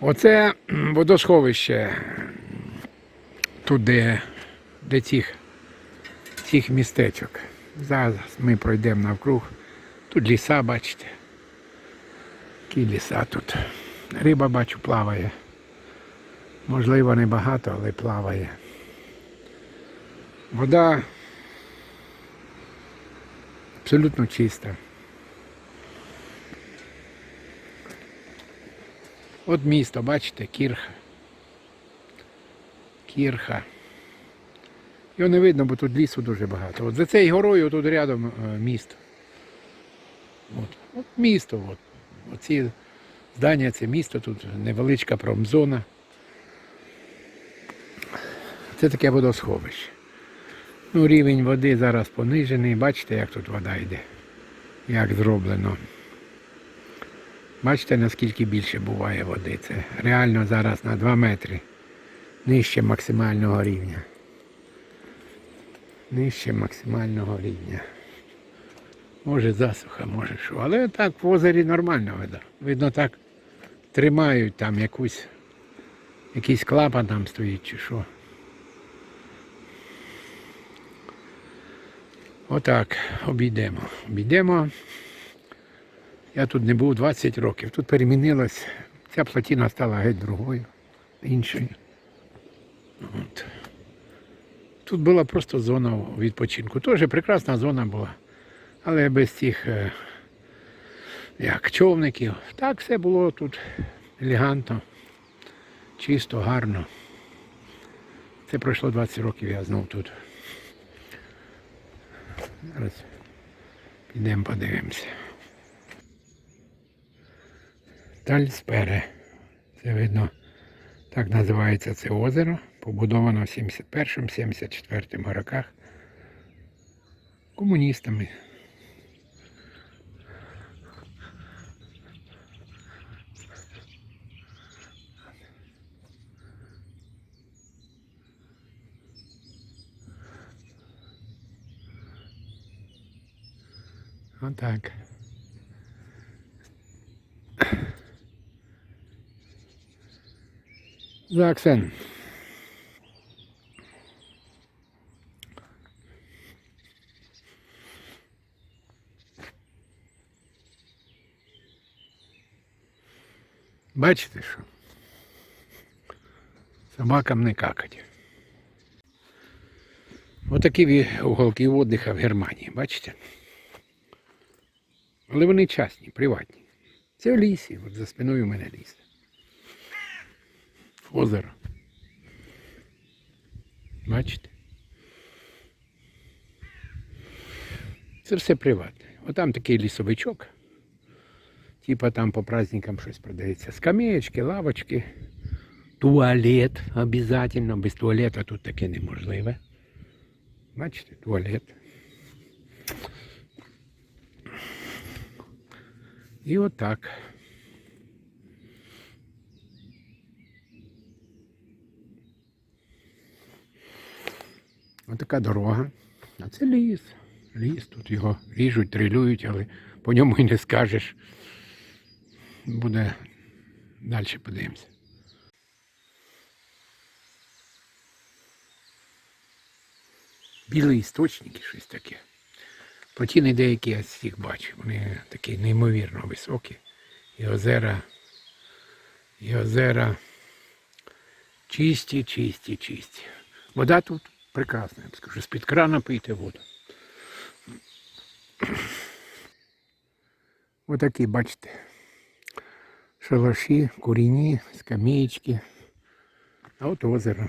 Оце водосховище тут, де, де цих, цих містечок. Зараз ми пройдемо навкруг. Тут ліса, бачите. Які ліса тут. Риба бачу плаває. Можливо, не багато, але плаває. Вода абсолютно чиста. От місто, бачите, Кірха. Кірха. Його не видно, бо тут лісу дуже багато. От за цією горою тут рядом е, місто. От, от місто. От. Оці здання це місто, тут невеличка промзона. Це таке водосховище. Ну, рівень води зараз понижений. Бачите, як тут вода йде. Як зроблено. Бачите, наскільки більше буває води. Це реально зараз на 2 метри нижче максимального рівня. Нижче максимального рівня. Може засуха, може що. Але так в озері нормальна вода. Видно, так тримають там якусь, якийсь клапан там стоїть чи що. Отак, обійдемо. Обійдемо. Я тут не був 20 років. Тут перемінилось. Ця плотина стала геть другою, іншою. От. Тут була просто зона відпочинку. Теж прекрасна зона була. Але без цих е, як човників. Так все було тут елегантно, чисто, гарно. Це пройшло 20 років, я знов тут. Зараз підемо подивимося. Тальспере. Це видно, так називається це озеро. Побудовано в 71-74 роках комуністами. Отак. Заксен. Бачите що? Собакам не какать. Отакі уголки віддиха в Германії, бачите? Але вони частні, приватні. Це в лісі, от за спиною у мене ліс. Озеро. Бачите? Це все приватне. Отам такий лісовичок. Типа там по праздникам щось продається. Скамеечки, лавочки, туалет обов'язково. Без туалета тут таке неможливе. Бачите, туалет. І отак. Отака дорога. А це ліс. Ліс, тут його ріжуть, трилюють, але по ньому і не скажеш. Буде далі подивимося. Білий істочник і щось таке. Плотіни деякі я їх бачу. Вони такі неймовірно високі. І озера. І озера чисті, чисті, чисті. Вода тут прекрасна, я скажу. З-під крана пийте воду. Отакі, бачите. Шалаші, куріні, скамеечки. А от озеро.